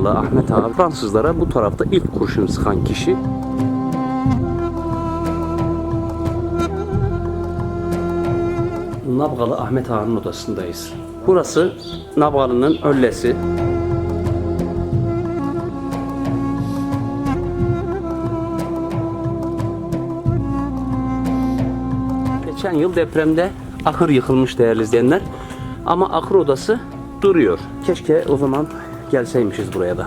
Nabgalı Ahmet Ağa Fransızlara bu tarafta ilk kurşun sıkan kişi. Nabgalı Ahmet Ağa'nın odasındayız. Burası Nabgalı'nın öllesi. Geçen yıl depremde ahır yıkılmış değerli izleyenler. Ama ahır odası duruyor. Keşke o zaman gelseymişiz buraya da.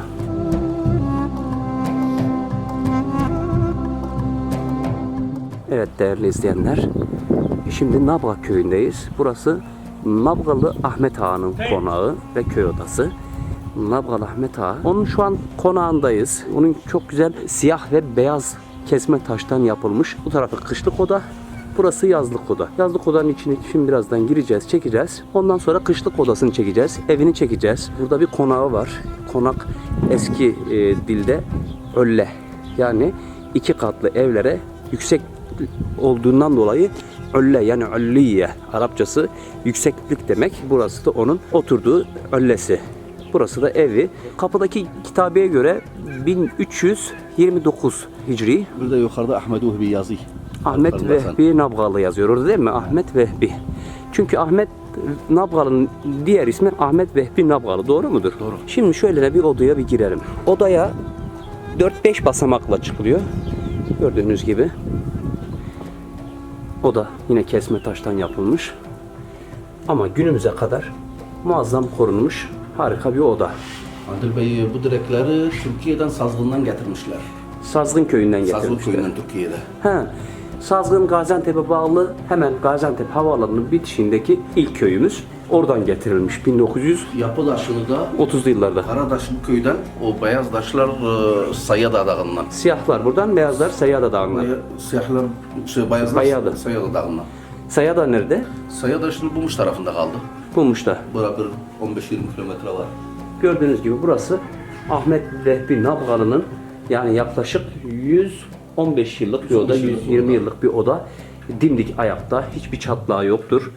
Evet değerli izleyenler. Şimdi Nabga köyündeyiz. Burası Nabgalı Ahmet Ağa'nın konağı ve köy odası. Nabgalı Ahmet Ağa. Onun şu an konağındayız. Onun çok güzel siyah ve beyaz kesme taştan yapılmış. Bu tarafı kışlık oda. Burası yazlık oda. Yazlık odanın içine şimdi birazdan gireceğiz, çekeceğiz. Ondan sonra kışlık odasını çekeceğiz. Evini çekeceğiz. Burada bir konağı var. Konak eski e, dilde ölle. Yani iki katlı evlere yüksek olduğundan dolayı ölle yani ölliye Arapçası yükseklik demek. Burası da onun oturduğu öllesi. Burası da evi. Kapıdaki kitabeye göre 1329 Hicri. Burada yukarıda Ahmet Uhbi yazıyor. Ahmet. Vehbi Nabgalı yazıyor orada değil mi? Ahmet Vehbi. Çünkü Ahmet Nabgalı'nın diğer ismi Ahmet Vehbi Nabgalı. Doğru mudur? Doğru. Şimdi şöyle de bir odaya bir girelim. Odaya 4-5 basamakla çıkılıyor. Gördüğünüz gibi. Oda yine kesme taştan yapılmış. Ama günümüze kadar muazzam korunmuş harika bir oda. Adil Bey bu direkleri Türkiye'den Sazgın'dan getirmişler. Sazgın köyünden Sazgın getirmişler. köyünden Türkiye'de. He. Sazgın Gaziantep'e bağlı hemen Gaziantep Havaalanı'nın bitişindeki ilk köyümüz. Oradan getirilmiş 1930'lu Yapı taşını da yıllarda. Karadaşlı köyden o beyaz taşlar e, Sayada Dağı'ndan. Siyahlar buradan, beyazlar Sayada Dağı'ndan. Siyahlar, şey, beyazlar Sayada. Sayada Dağı'ndan. Sayada nerede? Sayada şimdi Bulmuş tarafında kaldı. Bulmuş'ta. Bura bir 15-20 kilometre var. Gördüğünüz gibi burası Ahmet Vehbi Nabgalı'nın yani yaklaşık 115 yıllık bir oda, 120 yıllık bir oda. Dimdik ayakta, hiçbir çatlağı yoktur.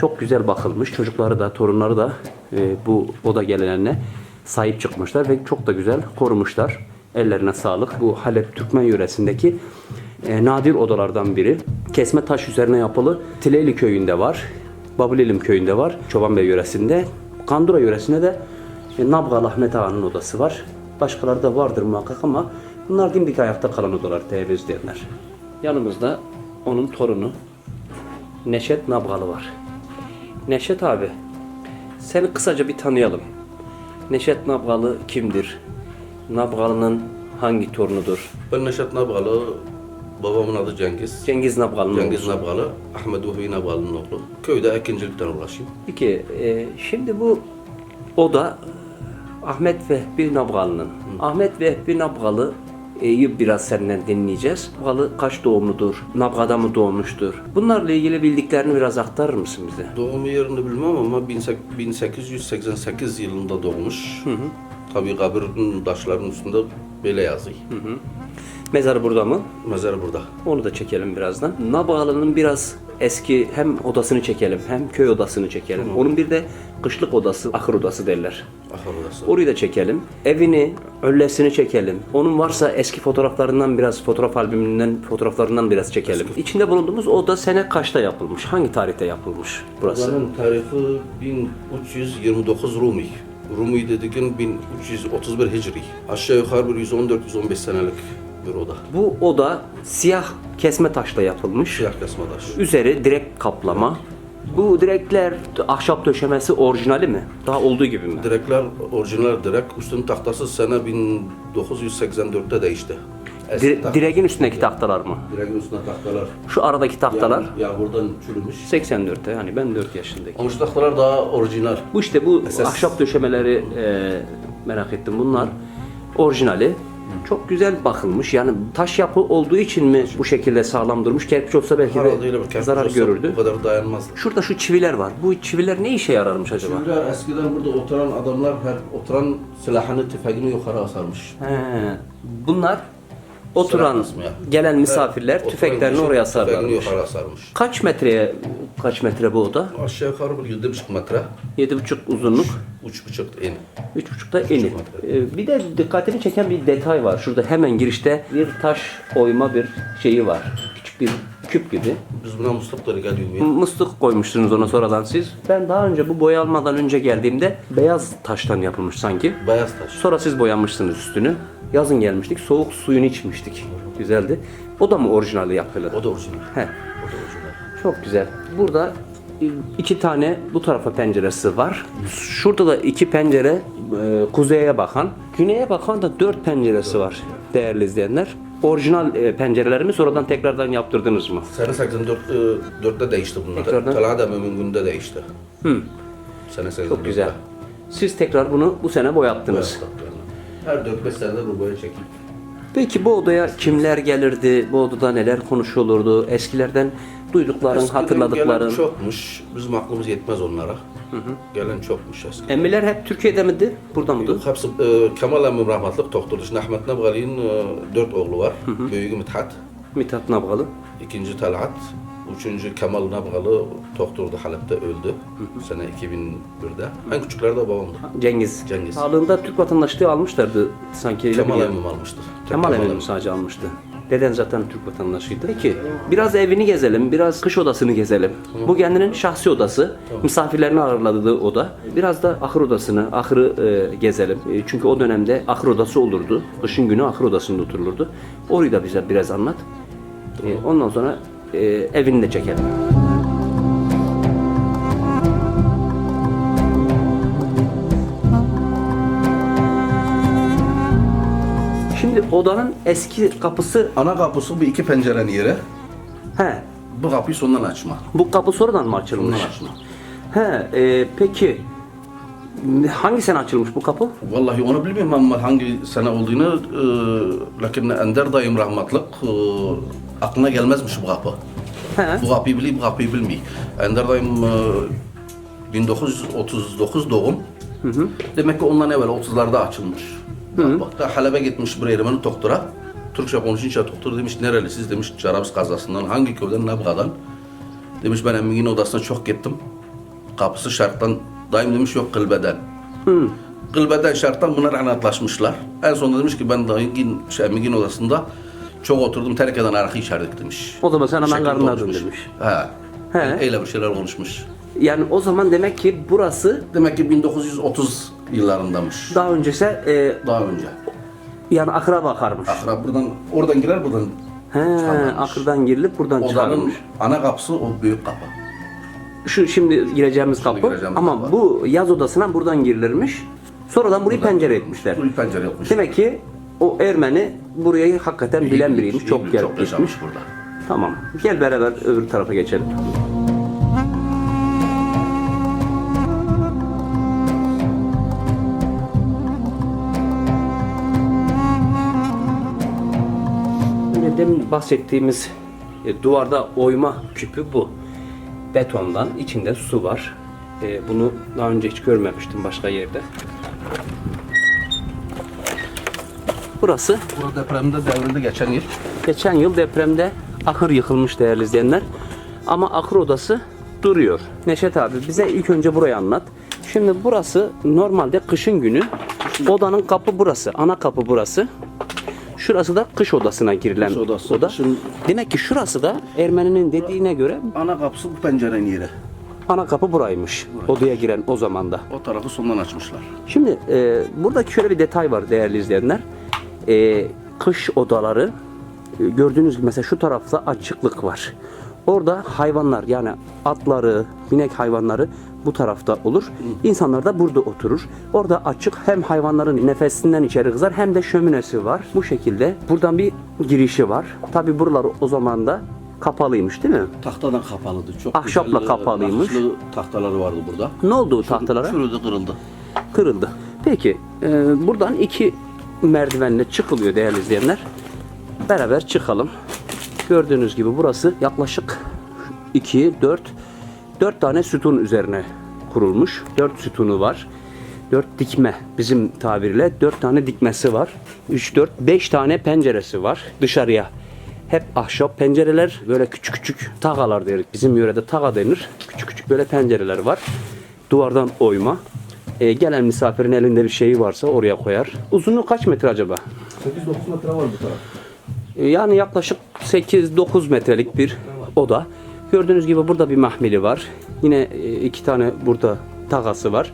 Çok güzel bakılmış. Çocukları da, torunları da e, bu oda geleneğine sahip çıkmışlar ve çok da güzel korumuşlar. Ellerine sağlık. Bu Halep Türkmen yöresindeki e, nadir odalardan biri. Kesme taş üzerine yapılı Tileyli köyünde var. Babulilim köyünde var. Çobanbey yöresinde. Kandura yöresinde de e, Nabgal Ahmet Ağa'nın odası var. Başkaları da vardır muhakkak ama bunlar dimdik ayakta kalan odalar değerli izleyenler. Yanımızda onun torunu Neşet Nabgalı var. Neşet abi, seni kısaca bir tanıyalım. Neşet Nabgalı kimdir? Nabgalı'nın hangi torunudur? Ben Neşet Nabgalı, babamın adı Cengiz. Cengiz Nabgalı'nın Cengiz oğlu. Nabgalı, Ahmet Uhbi Nabgalı'nın oğlu. Köyde ekincilikten uğraşayım. Peki e, şimdi bu oda Ahmet Vehbi Nabgalı'nın. Ahmet Vehbi Nabgalı Eyüp biraz senden dinleyeceğiz. Nabgalı kaç doğumludur? Nabga'da mı doğmuştur? Bunlarla ilgili bildiklerini biraz aktarır mısın bize? Doğum yerini bilmem ama 1888 yılında doğmuş. Tabii kabrin taşlarının üstünde böyle yazıyor. Mezarı burada mı? Mezarı burada. Onu da çekelim birazdan. Nabgalı'nın biraz eski hem odasını çekelim hem köy odasını çekelim. Onun bir de kışlık odası, ahır odası derler. Ahır odası. Orayı da çekelim. Evini, öllesini çekelim. Onun varsa eski fotoğraflarından biraz, fotoğraf albümünden, fotoğraflarından biraz çekelim. İçinde bulunduğumuz oda sene kaçta yapılmış? Hangi tarihte yapılmış burası? Buranın tarihi 1329 Rumi. Rumi dediğin 1331 Hicri. Aşağı yukarı bir 114-115 senelik bir oda. Bu oda siyah kesme taşla yapılmış. Siyah kesme taş. Üzeri direk kaplama. Bu direkler ahşap döşemesi orijinali mi? Daha olduğu gibi mi? Direkler orijinal direk. Üstün tahtası sene 1984'te değişti. Eski Dire- direğin üstündeki tahtalar mı? Direğin üstüne tahtalar. Şu aradaki tahtalar Ya, yağmurdan çürümüş. 84'te yani ben 4 yaşındayım. Ama şu tahtalar daha orijinal. Bu işte bu Esas. ahşap döşemeleri e, merak ettim. Bunlar orijinali. Çok güzel bakılmış. Yani taş yapı olduğu için mi bu şekilde sağlam durmuş? Kerpiç olsa belki Herhalde öyle bir de kerpiç zarar olsa görürdü. Bu kadar dayanmazdı. Şurada şu çiviler var. Bu çiviler ne işe yararmış acaba? Çiviler eskiden burada oturan adamlar her oturan silahını, tüfeğini yukarı asarmış. He, bunlar Oturan, kısmı gelen misafirler Evet, tüfeklerini oturan oraya tüfeğini yukarı sarmış. Kaç metreye kaç metre bu oda? Aşağı yukarı bir yedi buçuk metre. 7,5 uzunluk, Üç buçuk en. 3,5 da eni. Ee, Bir de dikkatini çeken bir detay var. Şurada hemen girişte bir taş oyma bir şeyi var. Küçük bir küp gibi. Biz buna muslukları geliyor ya. Mıstık koymuşsunuz ona sonradan siz. Ben daha önce bu boya almadan önce geldiğimde beyaz taştan yapılmış sanki. Beyaz taş. Sonra siz boyamışsınız üstünü. Yazın gelmiştik. Soğuk suyunu içmiştik. Güzeldi. O da mı orijinali yapılı? O da orijinal. He. O da orijinal. Çok güzel. Burada iki tane bu tarafa penceresi var. Şurada da iki pencere e, kuzeye bakan. Güneye bakan da dört penceresi var değerli izleyenler. Orijinal e, pencerelerimi sonradan tekrardan yaptırdınız mı? Sene 84 e, 4'te değişti bunlar. Tekrardan. Talada Mümin günde değişti. Hı. Sene 84'te. Çok güzel. Siz tekrar bunu bu sene boyattınız. Her 4-5 senede bu boya çekildi. Peki bu odaya kimler gelirdi? Bu odada neler konuşulurdu? Eskilerden duydukların, Eskiden hatırladıkların. Gelen çokmuş. Bizim aklımız yetmez onlara. Gelen çokmuş eskiden. Emmiler hep Türkiye'de miydi? Burada mıydı? Yok, hepsi e, Kemal Emmi rahmetlik doktordu. Şimdi Ahmet Nebgali'nin e, dört oğlu var. Büyüğü Mithat, Mithat Nabgalı. ikinci Talat, üçüncü Kemal Nebgalı doktordu Halep'te öldü. Sene 2001'de. En küçükleri de babamdı. Cengiz. Cengiz. Sağlığında Türk vatandaşlığı almışlardı sanki. Kemal biliyorum. Emmi almıştır. Kemal Emin'im sadece almıştı. Deden zaten Türk vatandaşıydı. Peki biraz evini gezelim, biraz kış odasını gezelim. Bu kendinin şahsi odası, misafirlerini ağırladığı oda. Biraz da ahır odasını, ahırı e, gezelim. E, çünkü o dönemde ahır odası olurdu. Kışın günü ahır odasında oturulurdu. Orayı da bize biraz anlat. E, ondan sonra e, evini de çekelim. Odanın eski kapısı Ana kapısı bu iki pencerenin yeri. he Bu kapıyı sondan açma. bu kapı sonradan mı açılmış? Sondan açma. He e, peki hangi sene açılmış bu kapı? Vallahi onu bilmiyorum ama hangi sene olduğunu e, lakin Ender dayım rahmetlik e, aklına gelmezmiş bu kapı. He. Bu kapıyı biliyor, bu kapıyı bilmiyor. Ender dayım e, 1939 doğum. Demek ki ondan evvel 30'larda açılmış. Da Halep'e gitmiş bir Ermeni doktora. Türkçe konuşunca doktor demiş nerelisiz demiş Carabiz kazasından hangi köyden ne buradan. Demiş ben emmiğin odasına çok gittim. Kapısı şarttan daim demiş yok kılbeden. Kılbeden şarttan bunlar anlatlaşmışlar. En sonunda demiş ki ben dayımın şey, emmiğin odasında çok oturdum terk eden arkayı içerdik demiş. O zaman sen hemen konuşmuş. demiş. He. He. Öyle bir şeyler konuşmuş. Yani o zaman demek ki burası Demek ki 1930 yıllarındamış. daha öncesi e, Daha önce. yani ahıra bakarmış. Akrab buradan oradan girer buradan. He, çıkarlarmış. ahırdan girilip buradan Odanın çıkarılmış. ana kapısı o büyük kapı. Şu şimdi gireceğimiz kapı gireceğimiz ama kapı. bu yaz odasına buradan girilirmiş. Sonradan burayı pencere etmişler. Burayı pencere yapmış. Demek ki o Ermeni burayı hakikaten bilen biriymiş. Çok gelip çok gitmiş. burada. Tamam. Gel beraber öbür tarafa geçelim. Bahsettiğimiz e, duvarda oyma küpü bu. Betondan içinde su var. E, bunu daha önce hiç görmemiştim başka yerde. Burası Burada depremde devrildi geçen yıl. Geçen yıl depremde ahır yıkılmış değerli izleyenler. Ama ahır odası duruyor. Neşet abi bize ilk önce burayı anlat. Şimdi burası normalde kışın günü odanın kapı burası. Ana kapı burası. Şurası da kış odasına girilen Kış odası. oda. Şimdi- Demek ki şurası da Ermeninin dediğine göre Ana kapısı bu pencerenin yeri. ana kapı buraymış. Odaya giren o zamanda. O tarafı sondan açmışlar. Şimdi e, buradaki şöyle bir detay var değerli izleyenler. E, kış odaları e, gördüğünüz gibi mesela şu tarafta açıklık var. Orada hayvanlar yani atları, binek hayvanları bu tarafta olur. İnsanlar da burada oturur. Orada açık hem hayvanların nefesinden içeri kızar hem de şöminesi var. Bu şekilde buradan bir girişi var. Tabi buralar o zaman da kapalıymış değil mi? Tahtadan kapalıydı. Çok Ahşapla güzel, kapalıymış. tahtaları vardı burada. Ne oldu o tahtalara? Çürüdü kırıldı. kırıldı. Peki e, buradan iki merdivenle çıkılıyor değerli izleyenler. Beraber çıkalım. Gördüğünüz gibi burası yaklaşık 2, 4, 4 tane sütun üzerine kurulmuş. 4 sütunu var. Dört dikme bizim tabirle dört tane dikmesi var. 3 4 5 tane penceresi var dışarıya. Hep ahşap pencereler böyle küçük küçük tagalar deriz. Bizim yörede taga denir. Küçük küçük böyle pencereler var. Duvardan oyma. Ee, gelen misafirin elinde bir şeyi varsa oraya koyar. Uzunluğu kaç metre acaba? 8-9 metre var bu taraf. Ee, Yani yaklaşık 8-9 metrelik bir oda. Gördüğünüz gibi burada bir mahmili var. Yine e, iki tane burada tagası var.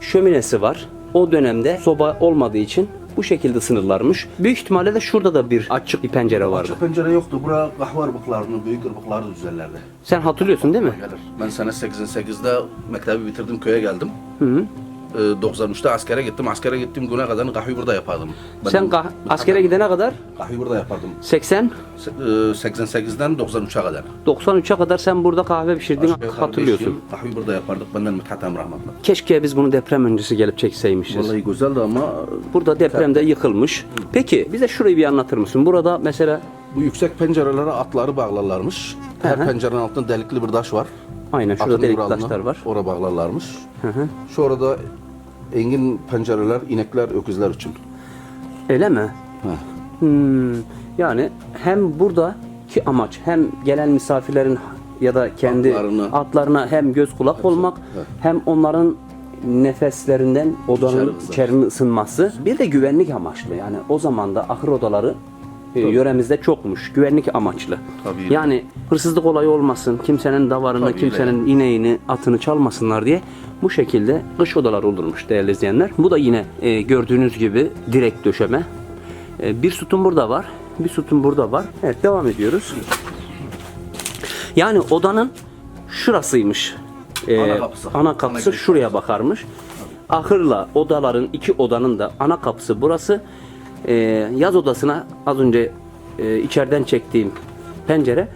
Şöminesi var. O dönemde soba olmadığı için bu şekilde sınırlarmış. Büyük ihtimalle de şurada da bir açık bir pencere vardı. Açık pencere yoktu. Bura kahve ırmaklarını, büyük ırmakları düzenlerdi. Sen hatırlıyorsun değil mi? Gelir. Ben sene 88'de mektebi bitirdim, köye geldim. Hı -hı. Ee, 93'te askere gittim. Askere gittiğim güne kadar kahve burada yapardım. Ben Sen kah- askere gidene kadar kahve burada yapardım. 80 Se- e, 88'den 93'e kadar. 93'e kadar sen burada kahve pişirdiğini Aşağı yukarı beş hatırlıyorsun. yıl Kahve burada yapardık. Benden Mithat Emre rahmetli. Keşke biz bunu deprem öncesi gelip çekseymişiz. Vallahi güzeldi ama Burada depremde yıkılmış. Peki bize şurayı bir anlatır mısın? Burada mesela bu yüksek pencerelere atları bağlarlarmış. Her pencerenin altında delikli bir taş var. aynen şurada Atın delik yuralına taşlar var. Oraya bağlarlarmış. Hı hı. Şu orada engin pencereler inekler, öküzler için. Öyle mi? Hmm, yani hem buradaki amaç hem gelen misafirlerin ya da kendi Atlarını. atlarına hem göz kulak olmak evet. hem onların nefeslerinden odanın içerinin ısınması bir de güvenlik amaçlı. Yani o zaman da ahır odaları e, yöremizde çokmuş. Güvenlik amaçlı. Tabii. Yani hırsızlık olayı olmasın, kimsenin davarını, Tabii kimsenin ineğini, atını çalmasınlar diye bu şekilde kış odaları olurmuş değerli izleyenler. Bu da yine e, gördüğünüz gibi direkt döşeme. E, bir sütun burada var, bir sütun burada var. Evet devam ediyoruz. Yani odanın şurasıymış. E, Ana kapısı. Ana kapısı Ana şuraya bakarmış. Ahırla odaların iki odanın da ana kapısı burası. E, yaz odasına az önce e, içeriden çektiğim pencere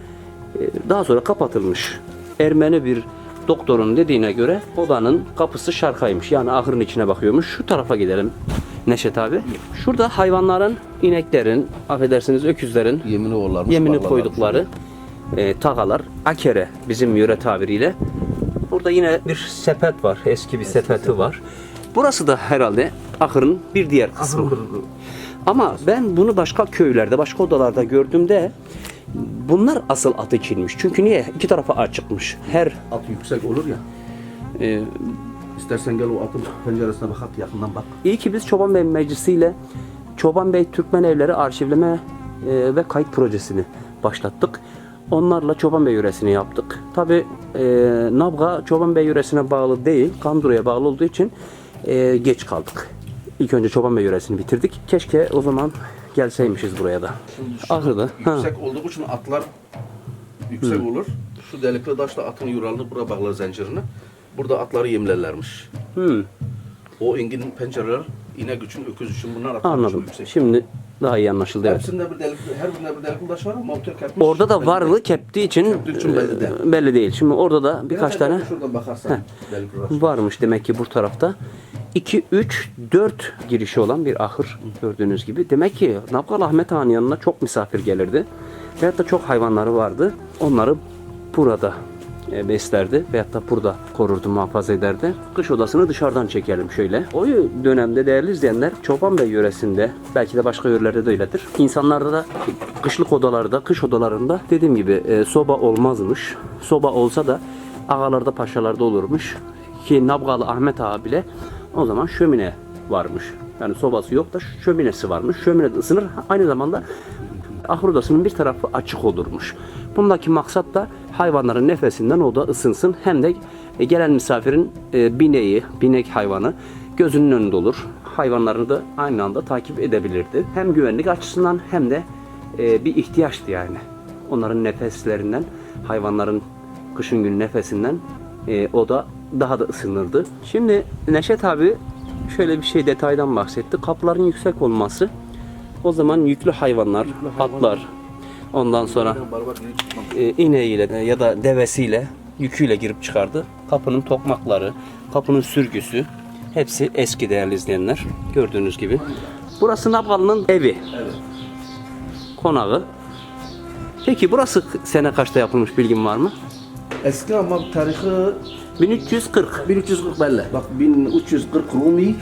e, daha sonra kapatılmış. Ermeni bir doktorun dediğine göre odanın kapısı şarkaymış. Yani ahırın içine bakıyormuş. Şu tarafa gidelim Neşet abi. Şurada hayvanların, ineklerin, affedersiniz öküzlerin Yemini oğullarmış. yemini koydukları e, tagalar, akere bizim yöre tabiriyle. Burada yine bir sepet var, eski bir sepeti var. Burası da herhalde ahırın bir diğer kısmı. Ama ben bunu başka köylerde, başka odalarda gördüğümde bunlar asıl atı içinmiş. Çünkü niye? İki tarafa açıkmış. Her At yüksek olur ya. e, İstersen gel o atın penceresine bak, at yakından bak. İyi ki biz Çoban Bey Meclisi ile Çoban Bey Türkmen Evleri arşivleme e, ve kayıt projesini başlattık. Onlarla Çoban Bey yöresini yaptık. Tabi e, Nabga Çoban Bey yöresine bağlı değil, Kandura'ya bağlı olduğu için e, geç kaldık. İlk önce Çoban Bey yöresini bitirdik. Keşke o zaman gelseymişiz buraya da. Ahırda. Ha. Yüksek olduğu için atlar yüksek olur. Şu delikli taşla atın yuralını buraya bağlar zincirini. Burada atları yemlerlermiş. Hmm, O engin pencereler inek için, öküz için bunlar atlar anladım. için yüksek. Şimdi daha iyi anlaşıldı. Evet. Hepsinde bir delik, her birinde bir delikli taş var ama tek yapmış. Orada da varlığı değil. keptiği için, Keptiği için belli e, değil. belli değil. Şimdi orada da birkaç Biraz tane Şuradan bakarsan delikli taş. varmış demek ki bu tarafta. 2, 3, 4 girişi olan bir ahır gördüğünüz gibi. Demek ki Nabgal Ahmet Ağa'nın yanına çok misafir gelirdi. Veyahut da çok hayvanları vardı. Onları burada beslerdi veyahut da burada korurdu, muhafaza ederdi. Kış odasını dışarıdan çekelim şöyle. O dönemde değerli izleyenler Çoban Bey yöresinde belki de başka yörelerde de öyledir. İnsanlarda da kışlık odalarda, kış odalarında dediğim gibi e, soba olmazmış. Soba olsa da ağalarda, paşalarda olurmuş ki Nabgalı Ahmet Ağa bile o zaman şömine varmış. Yani sobası yok da şöminesi varmış. Şömine ısınır. Aynı zamanda ahır odasının bir tarafı açık olurmuş. Bundaki maksat da hayvanların nefesinden o da ısınsın. Hem de e, gelen misafirin e, bineği, binek hayvanı gözünün önünde olur. Hayvanlarını da aynı anda takip edebilirdi. Hem güvenlik açısından hem de e, bir ihtiyaçtı yani. Onların nefeslerinden, hayvanların kışın günü nefesinden e, o da daha da ısınırdı. Şimdi Neşet abi şöyle bir şey detaydan bahsetti. Kapıların yüksek olması o zaman yüklü hayvanlar, atlar, ondan sonra e, ineğiyle ya da devesiyle yüküyle girip çıkardı. Kapının tokmakları, kapının sürgüsü hepsi eski değerli izleyenler. Gördüğünüz gibi. Burası Nabgalı'nın evi. Evet. Konağı. Peki burası sene kaçta yapılmış bilgin var mı? Eski ama tarihi 1340. 1340 belli. Bak 1340 Rumi,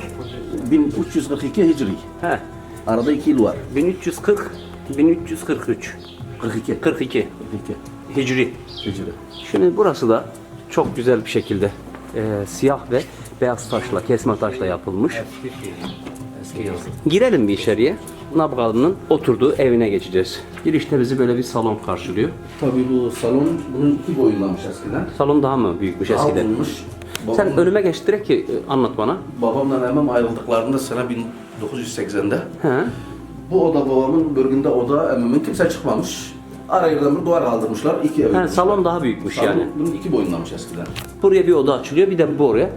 1342 Hicri. He. Arada 2 yıl var. 1340 1343 42. 42 42 Hicri. Hicri. Şimdi burası da çok güzel bir şekilde e, siyah ve beyaz taşla, kesme taşla yapılmış. Eski yazı. Girelim bir içeriye. Nabgalı'nın oturduğu evine geçeceğiz. Girişte bizi böyle bir salon karşılıyor. Tabii bu salon bunun iki boyundanmış eskiden. Salon daha mı büyükmüş Daha eskiden? uzunmuş. Sen Babam- önüme geç direkt ki e, anlat bana. Babamla hemen ayrıldıklarında sene 1980'de He. bu oda babamın bölgünde oda emmimin kimse çıkmamış. Araya bir duvar kaldırmışlar. iki ev. He, salon daha büyükmüş Salon yani. bunun iki boyundanmış eskiden. Buraya bir oda açılıyor, bir de bu oraya.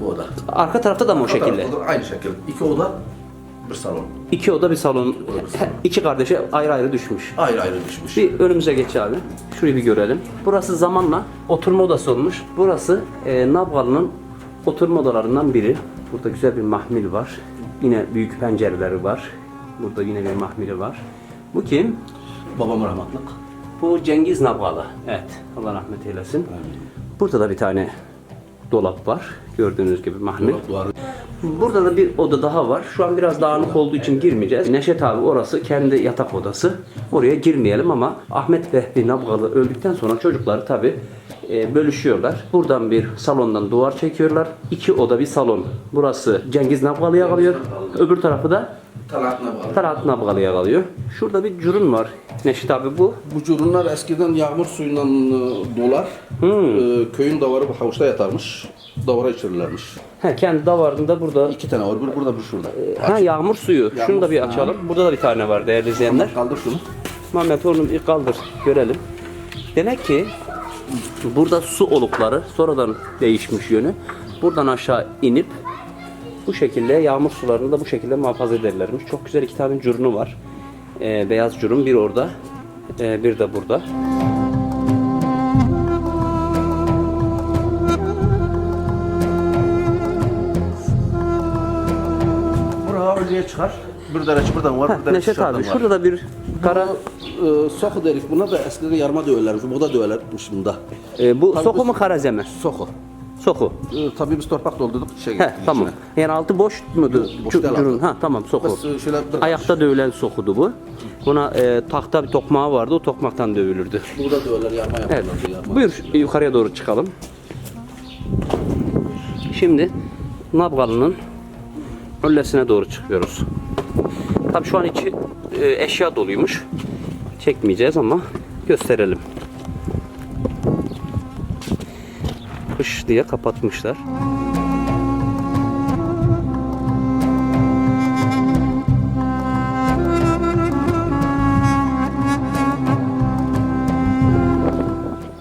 Bu oda. Arka tarafta da mı o şekilde? Arka tarafta da Aynı şekilde. İki oda, bir salon. İki oda bir salon. He, İki kardeşe ayrı ayrı düşmüş. Ayrı ayrı düşmüş. Bir önümüze geç abi. Şurayı bir görelim. Burası zamanla oturma odası olmuş. Burası e, Nabgalı'nın oturma odalarından biri. Burada güzel bir mahmil var. Yine büyük pencereleri var. Burada yine bir mahmili var. Bu kim? Babam rahmetlik. Bu Cengiz Nabgalı. Evet. Allah rahmet eylesin. Burada da bir tane dolap var. Gördüğünüz gibi duvarı. Burada da bir oda daha var. Şu an biraz dağınık olduğu için girmeyeceğiz. Neşet abi orası kendi yatak odası. Oraya girmeyelim ama Ahmet Vehbi Nabgalı öldükten sonra çocukları tabi bölüşüyorlar. Buradan bir salondan duvar çekiyorlar. İki oda bir salon. Burası Cengiz Nabgalı'ya kalıyor. Öbür tarafı da Talatına bağlı. Talat Nabgalı'ya kalıyor. Şurada bir curun var. Neşet abi bu. Bu curunlar eskiden yağmur suyundan e, dolar. E, köyün davarı bu havuçta yatarmış. Davara içirirlermiş. He, kendi davarında burada. İki tane var. Bir burada bir şurada. Ha yağmur suyu. Şunu da bir suyu. açalım. Burada da bir tane var değerli izleyenler. Kaldır şunu. Mehmet onu bir kaldır görelim. Demek ki burada su olukları sonradan değişmiş yönü. Buradan aşağı inip bu şekilde yağmur sularını da bu şekilde muhafaza ederlermiş. Çok güzel iki tane curunu var. Ee, beyaz curun bir orada, ee, bir de burada. Buraya önceye çıkar. Bir derece buradan var, bir derece Neşet dışarıdan abi var. şurada da bir kara e, soku derik buna da eskiden yarma döverlermiş. Bu da döverlermiş bunda. e, bu soku mu karazeme? Soku. Soku. E, tabii biz torpak doldurduk şey He tamam. içine. Yani altı boş mudur? Boş değil altı. Ha tamam soku. Bas, e, şöyle bir- Ayakta dövülen sokudu bu. Buna e, tahta bir tokmağı vardı. O tokmaktan dövülürdü. Burada döverler, yarma Evet. yaparlardı. Yarma. Buyur yukarıya doğru çıkalım. Şimdi Nabgalı'nın öllesine doğru çıkıyoruz. Tabii şu an içi e, eşya doluymuş. Çekmeyeceğiz ama gösterelim. Kış diye kapatmışlar.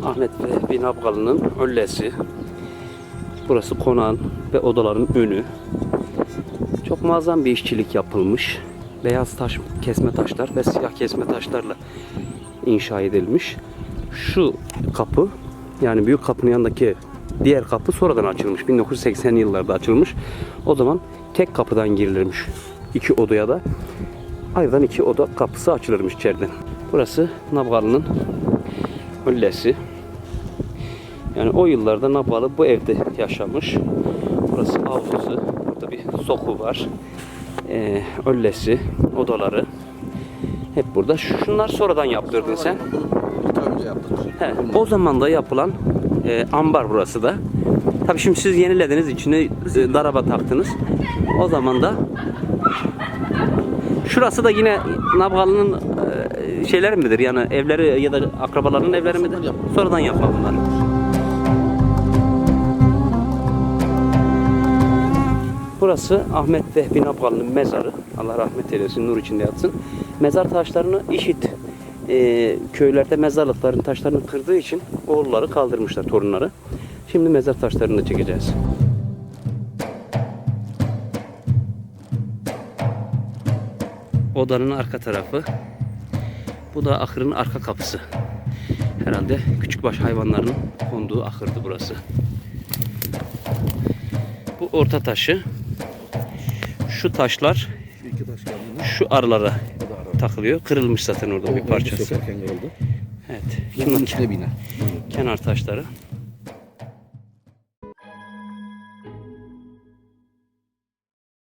Ahmet ve Bin Abgalı'nın öllesi. Burası konağın ve odaların önü. Çok muazzam bir işçilik yapılmış. Beyaz taş kesme taşlar ve siyah kesme taşlarla inşa edilmiş. Şu kapı yani büyük kapının yanındaki diğer kapı sonradan açılmış. 1980'li yıllarda açılmış. O zaman tek kapıdan girilirmiş. iki odaya da ayrıdan iki oda kapısı açılırmış içeriden. Burası Nabgalı'nın öllesi. Yani o yıllarda Nabalı bu evde yaşamış. Burası avlusu. Burada bir soku var. Ee, öllesi, odaları. Hep burada. Şunlar sonradan yaptırdın sen. Önce yaptık. He, o zaman da yapılan e, ambar burası da. Tabii şimdi siz yenilediniz, içine e, daraba taktınız. O zaman da şurası da yine Nabgalı'nın e, şeyleri midir? Yani evleri ya da akrabalarının evleri midir? Sonradan. Sonradan yapılanlar. Burası Ahmet Vehbi Nabgalı'nın mezarı. Allah rahmet eylesin, nur içinde yatsın. Mezar taşlarını işit e, köylerde mezarlıkların taşlarını kırdığı için oğulları kaldırmışlar, torunları. Şimdi mezar taşlarını da çekeceğiz. Odanın arka tarafı. Bu da ahırın arka kapısı. Herhalde küçükbaş hayvanların konduğu ahırdı burası. Bu orta taşı. Şu taşlar Şu aralara takılıyor. Kırılmış zaten orada bir parçası. Evet. Bina. kenar taşları.